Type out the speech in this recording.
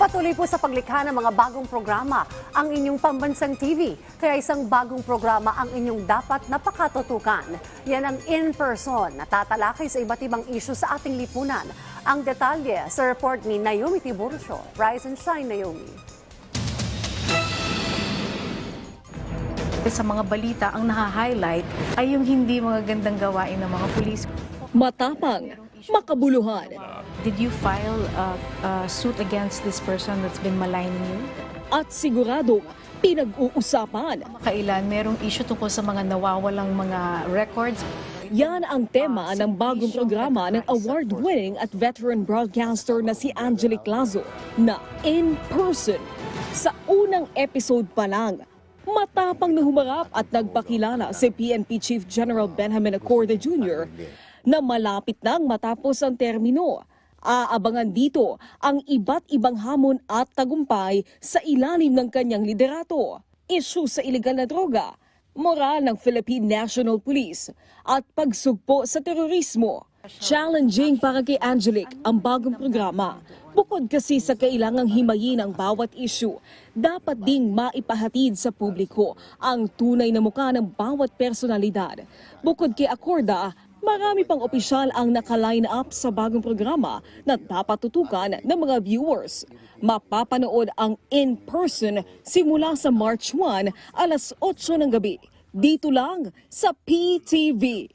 Patuloy po sa paglikha ng mga bagong programa ang inyong pambansang TV. Kaya isang bagong programa ang inyong dapat napakatutukan. Yan ang in-person na tatalakay sa iba't ibang isyu sa ating lipunan. Ang detalye sa report ni Naomi Tiburcio. Rise and shine, Naomi. Sa mga balita, ang naha-highlight ay yung hindi mga gandang gawain ng mga pulis. Matapang, makabuluhan, Did you file a, a suit against this person that's been maligning you? at siguradong pinag-uusapan. Kailan merong issue tungkol sa mga nawawalang mga records? Yan ang tema ng bagong programa ng award-winning at veteran broadcaster na si Angelic Lazo na In Person. Sa unang episode pa lang, matapang na humarap at nagpakilala si PNP Chief General Benjamin Acorde Jr. na malapit nang matapos ang termino. Aabangan dito ang iba't ibang hamon at tagumpay sa ilalim ng kanyang liderato. Issue sa ilegal na droga, moral ng Philippine National Police at pagsugpo sa terorismo. Challenging para kay Angelic ang bagong programa. Bukod kasi sa kailangang himayin ang bawat issue, dapat ding maipahatid sa publiko ang tunay na mukha ng bawat personalidad. Bukod kay Acorda, marami pang opisyal ang nakaline up sa bagong programa na dapat tutukan ng mga viewers. Mapapanood ang in-person simula sa March 1 alas 8 ng gabi. Dito lang sa PTV.